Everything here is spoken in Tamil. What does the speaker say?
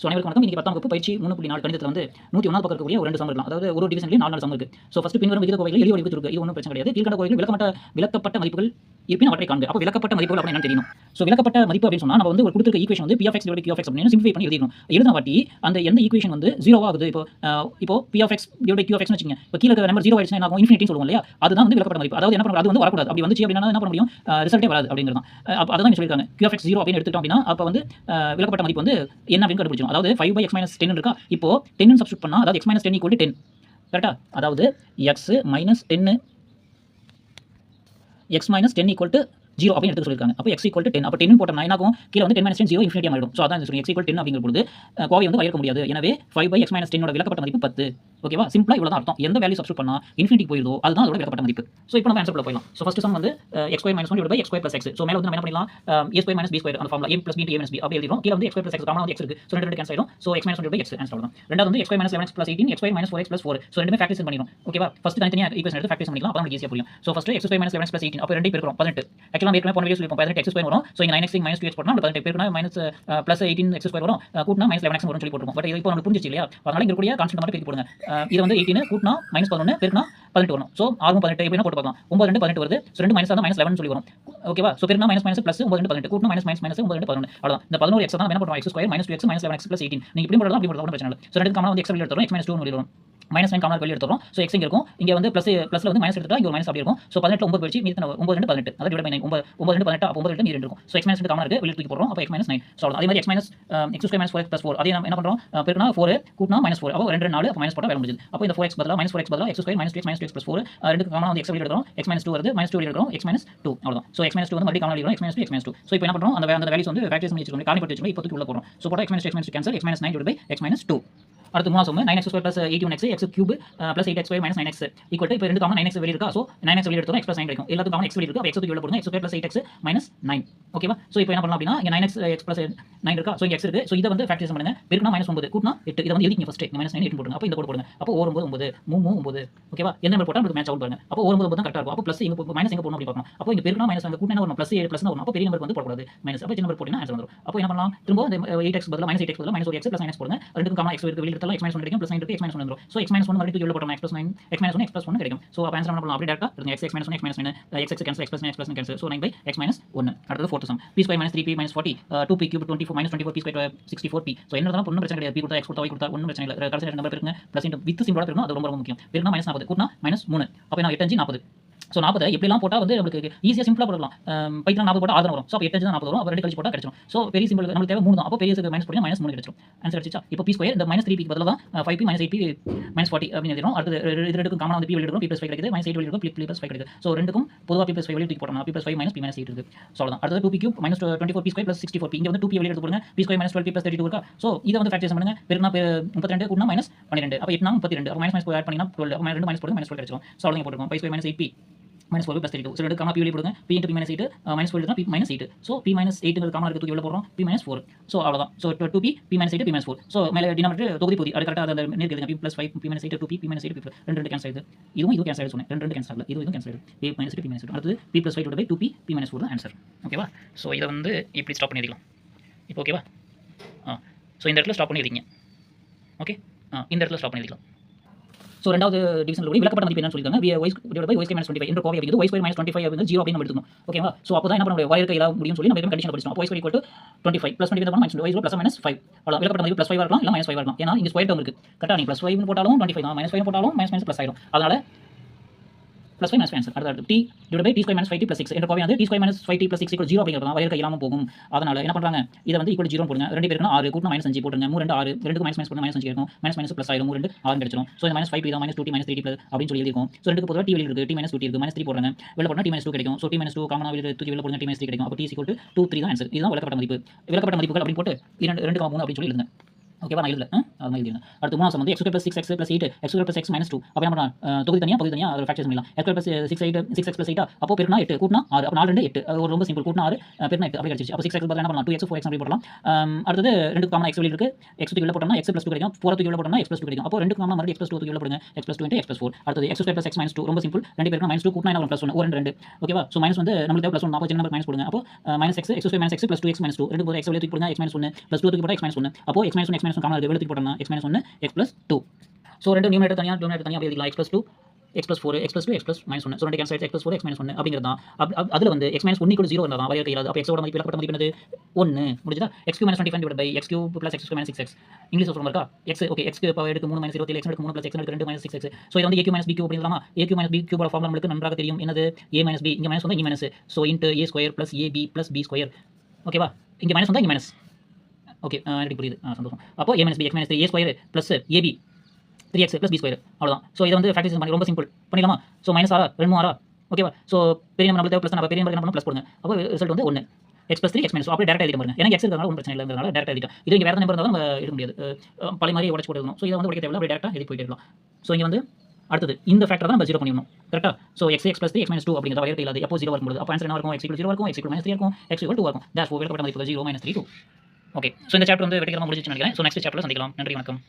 ஸோ அனைவருக்கும் வணக்கம். இன்னைக்கு பத்தாம் வகுப்பு பயிற்சி மூணு புள்ளி நாலு கணிதத்தில் வந்து நூற்றி ஒன்றாவது பக்கம் இருக்கக்கூடிய ஒரு ரெண்டு சம் இருக்கலாம் அதாவது ஒரு டிவிஷன்லேயும் நாலு நாலு சம் இருக்கு. ஸோ ஃபஸ்ட் பின்வரும் விகித கோவைகள் எளிய வடிவத்தில் இருக்கு இது ஒன்றும் பிரச்சனை கிடையாது. கீழ்கண்ட கோவைகள் விளக்கப்பட்ட விளக்கப்பட்ட மதிப்புகள் இருப்பின் அவற்றை காண்க. அப்போ விளக்கப்பட்ட மதிப்புகள் அப்படின்னு தெரியணும் ஸோ விளக்கப்பட்ட மதிப்பு அப்படின்னு சொன்னால் நம்ம வந்து ஒரு கொடுத்துருக்க ஈக்குவேஷன் வந்து P of X divide Q of X அப்படின்னு சிம்பிஃபை பண்ணி எழுதணும் எழுதின வாட்டி அந்த எந்த ஈக்குவேஷன் வந்து ஜீரோ ஆகுது? இப்போ இப்போ P of X divide Q of X வச்சுங்க இப்போ கீழே நம்பர் ஜீரோ ஆயிடுச்சுன்னா என்ன ஆகும் இன்ஃபினிட்டி சொல்லுவோம் இல்லையா? அதுதான் வந்து விளக்கப்பட்ட மதிப்பு. அதாவது என்ன பண்ணுறது அது வந்து வரக்கூடாது. அப்படி வந்துச்சு அப்படின்னா என்ன பண்ண முடியும்? ரிசல்ட்டே வராது அப்படிங்கிறது தான். அப்போ அதான் இங்க சொல்லியிருக்காங்க கியூ ஆஃப் எக்ஸ் ஜீரோ அப்படின்னு எடுத்துட்டோம் அப்படின்னா அப்போ வந்து விளக்கப்பட்ட மதிப்பு வந்து என்ன அப்படின்னு கண்டுபிடிச்சோம் அதாவது five by X minus ten இருக்கா? இப்போ டென் சப்ஸ்ட் பண்ணால் அதாவது X minus ten equal ten கரெக்டா அதாவது X minus ten X minus ten equal to zero அப்படின்னு எடுத்து சொல்லியிருக்காங்க. அப்போ எக்ஸ் ஈக்குவல் டென் அப்போ டென் போட்டோம்னா என்ன ஆகும் கீழே வந்து ten minus ten zero infinity ஆகிடும் ஸோ அதான் சொல்லி எக்ஸ் ஈக்குவல் டென் அப்படிங்கிற பொழுது கோவை வந்து வரையறுக்க முடியாது. எனவே ஃபைவ் பை எக்ஸ் மைனஸ் டென்னோட விளக்கப்பட்ட மதிப்பு பத்து. ஓகேவா சிம்பிளா இவ்வளோ தான் அர்த்தம். எந்த வேல்யூ சப்ஸ்ட் பண்ணா இன்ஃபினிட்டி போயிருதோ அதுதான் அதோட விளக்கப்பட்ட மதிப்பு. ஸோ இப்போ நம்ம ஆன்சர் போயிடலாம். ஸோ ஃபஸ்ட் சம் வந்து X square minus one by X square plus X so மேலே வந்து நம்ம என்ன பண்ணலாம் A square minus B square அந்த ஃபார்ம்ல A plus B D minus B அப்படி எழுதிடும் கீழே வந்து X Y plus X common வந்து எக்ஸ் இருக்கு. ஸோ ரெண்டு ரெண்டு கேன்சல் ஆயிடும். So X minus one X answer ஆகும் ரெண்டாவது வந்து X Y minus eleven X plus eighteen X Y minus four X plus four so ரெண்டுமே ஃபேக்டர்ஸ் பண்ணிடும் ஓகேவா ஃபஸ்ட் தனித்தனியாக ஈக்குவேஷன் எடுத்து ஃபேக்டர்ஸ் பண்ணிக்கலாம். அப்போ நமக்கு ஈஸியாக புரியும். So first X Y minus eleven plus eighteen அப்போ ரெண்டு பேருக்கும் பதினெட்டு. ஆக்சுவலாக ஏற்கனவே போன வீடியோ சொல்லிப்போம் பதினெட்டு எக்ஸ் ஸ்கொயர் வரும். ஸோ இங்கே nine X minus two X போட்டோம் பதினெட்டு பேருக்கு minus plus eighteen X square வரும். கூட்டினா மைனஸ் லெவன் எக்ஸ் வரும் சொல்லி போட்டுருப்போம். பட் இப்போ நமக்கு புரிஞ்சிச்சு இல்லையா? அதனால இங்கே கூட கான்ஸ்டன்ட் மட்டும் பெருக்கி போடுங்க. இது வந்து எயிட்டின் கூட்டினா மைனஸ் பதினொன்று பெருக்கினா பதினெட்டு வரும் ஸோ ஆறு பதினெட்டு எப்படினா போட்டு பார்க்கலாம். ஒம்பது ரெண்டு பதினெட்டு வருது. ஸோ ரெண்டு மைனஸ் தான் மைனஸ் லெவன் சொல்லி வரும். ஓகேவா ஸோ பெருனா மைனஸ் மைனஸ் ப்ளஸ் ஒம்பது ரெண்டு பதினெட்டு. கூட்டினா மைனஸ் மைனஸ் மைனஸ் ஒம்பது ரெண்டு பதினொன்று அவ்வளோதான் இந்த பதினோரு எக்ஸ் தான் என்ன பண்ணுவோம்? X square minus two X minus eleven X plus eighteen நீங்கள் இப்படி போடலாம் அப்படி போடலாம் பிரச்சனை இல்லை. ஸோ ரெண்டு காமன் வந்து எக்ஸ் வெளியே எடுத்துரும் எக்ஸ் மைனஸ் டூ வரும். மைனஸ் நைன் காமன் வெளியே எடுத்துறோம் ஸோ எக்ஸ் இங்கே இருக்கும் இங்கே வந்து ப்ளஸ் ப்ளஸ்ல வந்து மைனஸ் எடுத்துட்டா இங்கே மைனஸ் அப்படி இருக்கும் ஸோ பதினெட்டு ஒம்பது வச்சு மீதி ஒன்பது ரெண்டு பதினெட்டு அதாவது டிவைட் பண்ணி ஒம்பது ஒன்பது ரெண்டு பதினெட்டு ஒம்பது ரெண்டு மீதி ரெண்டு இருக்கும் ஸோ எக்ஸ் மைனஸ் ரெண்டு காமன் இருக்கு வெளியே தூக்கி போடுறோம் அப்போ எக்ஸ் மைனஸ் நைன் ஸோ அதே மாதிரி x minus x square minus four x plus four அதே நம்ம என்ன பண்ணுறோம் பெருனா ஃபோர் கூட்டினா மைனஸ் ஃபோர் அப்போ ரெண்டு நாலு அப்போ மைனஸ் போட்டால் வேலை முடிஞ்சது அப்போ இந்த ஃபோர் எக்ஸ் பதிலாக மைனஸ் ஃபோர் எக்ஸ் பதிலாக X square minus X minus X plus four ரெண்டு காமன் வந்து எக்ஸ் வெளியே எடுக்கிறோம் எக்ஸ் மைனஸ் டூ வருது மைனஸ் டூ எடுக்கிறோம் எக்ஸ் மைனஸ் டூ அவ்வளோதான் ஸோ எக்ஸ் மைனஸ் டூ வந்து மறுபடியும் common X minus two X minus two so இப்போ என்ன பண்ணுறோம் அந்த அந்த வேல்யூஸ் வந்து ஃபேக்டரிஸ் பண்ணி வச்சுக்கோங்க காலி போட்டு வச்சுக்கோங்க இப்போ உள்ள போகிறோம் ஸோ போட்டால் X minus X minus cancel X minus nine by X minus two அடுத்து மூணாவது sum nine X square plus eighty one X X cube plus eight X square minus nine X equal இப்போ ரெண்டு காமன் நைன் எக்ஸ் வெளியே இருக்கா? ஸோ நைன் எக்ஸ் வெளியே எடுத்தோம் எக்ஸ் ப்ளஸ் நைன் கிடைக்கும். எல்லாத்துக்கும் காமன் எக்ஸ் வெளியே இருக்கு? எக்ஸ் வெளியே போடுங்க. X square plus eight X minus nine ஓகேவா ஸோ இப்போ என்ன பண்ணலாம் அப்படின்னா nine X X plus nine இருக்கா? ஸோ எக்ஸ் இருக்கு. ஸோ இதை வந்து ஃபேக்டரிஸ் பண்ணுங்க. பெருக்குனா மைனஸ் ஒன்பது கூட்டினா எட்டு. இதை வந்து எழுதிங்க ஃபஸ்ட்டு மைனஸ் நைன் எட்டு போடுங்க அப்போ இந்த கோட் போடுங்க. அப்போ ஒரு ஒன்பது ஒன்பது மூணு ஒன்பது. ஓகேவா எந்த நம்பர் போட்டால் மேட்ச் அவுட் பாருங்க. அப்போ ஒரு ஒன்பது தான் கரெக்டாக இருக்கும். அப்போ ப்ளஸ் இங்கே மைனஸ் எங்கே போகணும் அப்படி பார்க்கணும் அப்போ இங்கே பெருக்குனா மைனஸ் அங்கே கூட்டினா வரும்? ப்ளஸ் ஏழு ப்ளஸ் வரும். அப்போ பெரிய நம்பர் வந்து போடக்கூடாது. மைனஸ் அப்போ சின்ன நம்பர் போட்டினா ஆன்சர் வந்துடும் அப்போ என்ன பண்ணலாம்? திரும்ப எயிட் எக்ஸ் பதில் மைனஸ் எயிட் எக்ஸ் பதில் மைனஸ் ஒரு எக்ஸ் ப்ளஸ் மைனஸ் போடுங்க. ரெண்டுக்கும் காமன் எக்ஸ் இருக்கு வெளியே எடுத்தாலும் எக்ஸ் மைனஸ் ஒன் கிடைக்கும் ப்ளஸ் நைன் இருக்கு எக்ஸ் மைனஸ் ஒன் வந்துடும் ஸோ எக்ஸ் மைனஸ் ஒன் மறுபடியும் உள்ள போட்டோம் X plus nine X minus one X plus one கிடைக்கும். ஸோ அப்போ ஆன்சர் பண்ணலாம் அப்படி டேரக்டாக இருங்க X X minus one X minus nine X X cancel X plus X plus cancel so nine by X minus one அடுத்தது fourth sum B square minus three B minus forty two B cube twenty four minus twenty four B square sixty four B so என்ன தான் ஒன்றும் பிரச்சனை கிடையாது. பி கொடுத்தா எக்ஸ் கொடுத்தா ஒய் கொடுத்தா ஒன்றும் பிரச்சனை இல்லை. கடைசி நம்பர் இருக்குங்க. ப்ளஸ் வித் சிம்பிளோட இருக்கணும் அது ரொம்ப ரொம்ப முக்கியம். பெருனா மைனஸ் நாற்பது கூட்டினா மைனஸ் மூணு. அப்போ நான் எட்டஞ்சு நாற்பது ஸோ நாற்பது எப்படிலாம் போட்டால் வந்து நம்மளுக்கு ஈஸியாக சிம்பிளாக போடலாம் பைத்தியம் நாற்பது போட்டால் ஆறு வரும். ஸோ அப்போ எட்டு தான் நாற்பது வரும். அப்போ ரெண்டு கழிச்சு போட்டால் கிடைச்சிடும் ஸோ பெரிய சிம்பிள் நம்மளுக்கு தேவை மூணு தான். அப்போ பெரிய மைனஸ் பண்ணி மைனஸ் மூணு கிடைச்சிடும் ஆன்சர் அடிச்சா இப்போ பி ஸ்கொயர் இந்த மைனஸ் த்ரீ பிக்கு பதிலாக தான் five B minus eight B minus forty அப்படின்னு எழுதிடும் அடுத்து இது ரெண்டுக்கும் காமனாக வந்து பி வெளியிடும் பி ப்ளஸ் ஃபைவ் கிடைக்குது. மைனஸ் எயிட் வெளியிடும் பி ப்ளஸ் ஃபைவ் கிடைக்குது. ஸோ ரெண்டுக்கும் பொதுவாக பி ப்ளஸ் ஃபைவ் வெளியிட்டு போடணும் B plus five minus B minus eight இருக்குது. ஸோ அவ்வளோதான் அடுத்து two B cube minus twenty four B square plus sixty four இங்கே வந்து டூ பி வெளியே போடுங்க B square minus twelve B plus thirty two இருக்கா? ஸோ இதை வந்து ஃபேக்டர்ஸ் பண்ணுங்க. பெருனா முப்பத்தி ரெண்டு கூட மைனஸ் பன்னிரெண்டு. அப்போ எட்டுனா முப்பத்தி ரெண்டு அப்போ மைனஸ் மைனஸ் ஆட் பண்ணினா டுவெல் அப்போ ரெண்டு மைனஸ் போடுங்க. மைனஸ் டுவெல் கிடைச்சிடும் ஸோ அவ்வளோ போட்டுருக்கோம். By square minus eight B minus four plus two so ரெண்டு காமா பி வெளியே போடுங்க B into B minus eight minus four B minus eight so B minus எயிட்டுங்கிற common இருக்கிறது எவ்வளோ போடுறோம் பி மைனஸ் ஃபோர் ஸோ அவ்வளோதான் so two B B minus eight B minus four so மேலே டினாமினேட்டர் தொகுதி பொதி அது கரெக்டாக அந்த நேருக்கு B plus five B minus eight two B B minus eight B ரெண்டு ரெண்டு கேன்சல் ஆகுது இதுவும் இது கேன்சல் சொன்னேன் ரெண்டு ரெண்டு கேன்சல் ஆகல இது இதுவும் கேன்சல் ஆகுது B minus eight B minus அடுத்து B plus five two by two B B minus four தான் ஆன்சர் ஓகேவா ஸோ இதை வந்து இப்படி ஸ்டாப் பண்ணிடலாம் இப்போ ஓகேவா ஆ ஸோ இந்த இடத்துல ஸ்டாப் பண்ணிடுறீங்க ஓகே ஆ இந்த இடத்துல ஸ்டாப் பண்ணிடலாம் ஸோ ரெண்டாவது டிவிஷன் கூட விளக்கப்பட்ட மதிப்பு என்னன்னு சொல்லியிருக்காங்க. V divide by Y minus twenty five என்ற கோவை அப்படிங்கிறது Y square minus twenty five அப்படிங்கிறது ஜீரோ அப்படின்னு நம்ம எடுத்துக்கணும். ஓகேவா ஸோ அப்போ தான் என்ன பண்ண முடியும்? வயருக்கு எல்லாம் முடியும் சொல்லி நம்ம கண்டிஷன் படிச்சோம் அப்போ Y equal to twenty five plus twenty minus Y plus minus five அவ்வளோ விளக்கப்பட்ட மதிப்பு ப்ளஸ் ஃபைவ் இருக்கலாம்? இல்லை மைனஸ் ஃபைவ் இருக்கலாம். ஏன்னா இங்கே ஸ்கொயர் டேம் இருக்குது கரெக்டாக நீங்கள் ப்ளஸ் ஃபைவ் போட்டாலும் டுவெண்ட்டி ஃபைவ் தான் மைனஸ் ஃபைவ் போட்டாலும் மைனஸ் மைனஸ் ப்ளஸ் ஆயிடும் அதனால் ப்ளஸ் ஃபைவ் மைனஸ் ஆன்சர் அடுத்து D divide by D square minus five D plus six என்ற கோவை வந்து D square minus five D plus six zero அப்படிங்கிறது தான் வயருக்கு இல்லாமல் போகும். அதனால் என்ன பண்ணுறாங்க இதை வந்து ஈக்குவல் ஜீரோ போடுங்க. ரெண்டு பேருக்கு ஆறு கூட்டம் மைனஸ் அஞ்சு போட்டுங்க மூணு ரெண்டு ஆறு. ரெண்டு மைனஸ் மைனஸ் போட்டு மைனஸ் அஞ்சு இருக்கும். மைனஸ் மைனஸ் ப்ளஸ் ஆயிரும். மூணு ரெண்டு ஆறு கிடைச்சிடும் ஸோ இந்த மைனஸ் ஃபைவ் பி தான் minus two D minus three plus அப்படின்னு சொல்லி இருக்கும் ஸோ ரெண்டு பொதுவாக டி வெளியில் இருக்குது டி மைனஸ் டூ இருக்குது மைனஸ் த்ரீ போடுறாங்க. வெளில போனால் டி மைனஸ் டூ கிடைக்கும். ஸோ டி மைனஸ் டூ காமனாக வெளியில் தூக்கி வெளில போடுங்க. டி மைனஸ் த்ரீ கிடைக்கும். அப்போ டி சிக்கல் டூ த்ரீ தான் ஆன்சர் இதுதான் விளக்கப்பட்ட மதிப்பு. விளக்கப்பட்ட மதிப்புகள் அப்படின்னு போட்டு இரண்டு ரெண்டு மூணு அப்படின்னு சொல்லி எழுதுங்க. ஓகேவா நான் எழுதல. அது மாதிரி எழுதுங்க அடுத்து மூணாவது வந்து X plus six X plus eight X plus X minus two அப்போ என்ன பண்ணலாம்? தொகுதி தனியாக பகுதி தனியாக அதை ஃபேக்டர்ஸ் பண்ணிடலாம். X plus six eight six X plus eight அப்போ பெருனா எட்டு கூட்டினா ஆறு. அப்போ நாலு ரெண்டு எட்டு. ஒரு ரொம்ப சிம்பிள் கூட்டினா ஆறு பெருனா எட்டு. அப்படி கிடச்சிச்சு அப்போ சிக்ஸ் எக்ஸ் என்ன பண்ணலாம்? டூ எக்ஸ் ஃபோர் எக்ஸ் அப்படி போடலாம். அடுத்தது ரெண்டு காமன் எக்ஸ் வெளியில் இருக்கு. எக்ஸ் டூ உள்ள போட்டோம்னா எக்ஸ் ப்ளஸ் டூ கிடைக்கும். ஃபோர் தூக்கி உள்ள போட்டோம்னா எக்ஸ் ப்ளஸ் டூ கிடைக்கும். அப்போ ரெண்டு காமன் மறுபடியும் எக்ஸ் ப்ளஸ் டூ தூக்கி உள்ள போடுங்க. X plus two X plus four அடுத்தது X square plus X minus two ரொம்ப சிம்பிள் ரெண்டு பேருக்கு மைனஸ் டூ கூட்டினா என்ன ப்ளஸ் ஒன் ஒரு ரெண்டு. ரெண்டு ஓகேவா ஸோ மைனஸ் வந்து நம்மளுக்கு ப்ளஸ் ஒன் அப்போ சின்ன நம்பர் மைனஸ் போடுங்க. அப்போ minus X X minus X plus two X minus two ரெண்டு போது எக்ஸ் வெளியே தூக்கி போடுங்க. எக்ஸ் மைனஸ் ஒன்று ப்ளஸ் டூ தூக்கி போட்டால் எக்ஸ் மைனஸ் ஒன்று அப்போ X minus one X minus one common இருக்குது வெளியே போட்டோம்னா எக்ஸ் மைனஸ் ஒன்று எக்ஸ் ப்ளஸ் டூ ஸோ ரெண்டு நியூமேட்டர் தனியாக டினோமேட்டர் தனியாக எழுதிக்கலாம் X plus two X plus four X plus two X plus minus ஒன்று ஸோ ரெண்டு cancel X plus four X minus ஒன்று அப்படிங்கிறது தான் அதில் வந்து எக்ஸ் மைனஸ் ஒன்று கூட ஜீரோ இருந்தால் தான் வரையறுக்க இயலாது அப்போ எக்ஸோட மதிப்பு இலக்கப்பட்ட மதிப்பு ஒன்று முடிஞ்சதா? X minus twenty five by X Q plus X minus six X English சொல்லுங்க இருக்கா? எக்ஸ் ஓகே எக்ஸ் பவர் எடுத்து மூணு மைனஸ் இருபத்தி எக்ஸ் எடுத்து மூணு ப்ளஸ் எக்ஸ் எடுத்து ரெண்டு மைனஸ் சிக்ஸ் எக்ஸ் ஸோ இது வந்து ஏ மைனஸ் பி கியூ அப்படிங்கலாமா ஏ கியூ மைனஸ் பி கியூபோட ஃபார்ம் நம்மளுக்கு நன்றாக தெரியும். என்னது? ஏ மைனஸ் பி இங்கே மைனஸ் வந்து இங்கே minus so into a square plus a b plus b square ஓகேவா இங்கே மைனஸ் வந்தால் இங்கே மைனஸ் ஓகே எனக்கு புரியுது. சந்தோஷம். அப்போ a minus b x minus three a square plus a b three x plus b square அவ்வளோதான் ஸோ இதை வந்து ஃபேக்டரிஸ் பண்ணி ரொம்ப சிம்பிள் பண்ணிடலாமா? ஸோ மைனஸ் ஆறா ரெண்டு ஆறா ஓகேவா ஸோ பெரிய நம்பர் தேவை ப்ளஸ் நம்ம பெரிய நம்பர் என்ன ப்ளஸ் போடுங்க. அப்போ ரிசல்ட் வந்து ஒன்று x plus three x minus அப்படியே டேரக்ட் எழுதி பாருங்க. எனக்கு எக்ஸ் இருக்கிறதால ஒன்றும் பிரச்சனை இல்லைங்கிறதால டேரக்ட் எழுதிட்டோம். இது இங்கே வேறு நம்பர் இருந்தாலும் நம்ம எடுக்க முடியாது. பழைய மாதிரி உடச்சு போட்டுக்கணும். ஸோ இதை வந்து உடைக்க தேவை அப்படியே டேரக்டாக எழுதி போயிட்டு இருக்கலாம். ஸோ இங்கே வந்து அடுத்தது. இந்த ஃபேக்டர் தான் நம்ம ஜீரோ பண்ணிடணும். கரெக்டாக so x x plus three x minus two அப்படிங்கிற வரையறை இல்லாது. எப்போ ஜீரோ வரும்போது. அப்போ ஆன்சர் என்ன இருக்கும்? எக்ஸ் ஜீரோ இருக்கும். எக்ஸ் மைனஸ் த்ரீ இருக்கும். எக்ஸ் டூ இருக்கும். டேஷ் விளக்கப்பட்ட zero minus three two okay so இந்த சாப்டர் வந்து வெற்றிகரமாக முடிஞ்சிச்சு நினைக்கிறேன். ஸோ நெக்ஸ்ட் சாப்டர் சந்திக்கலாம். நன்றி வணக்கம்.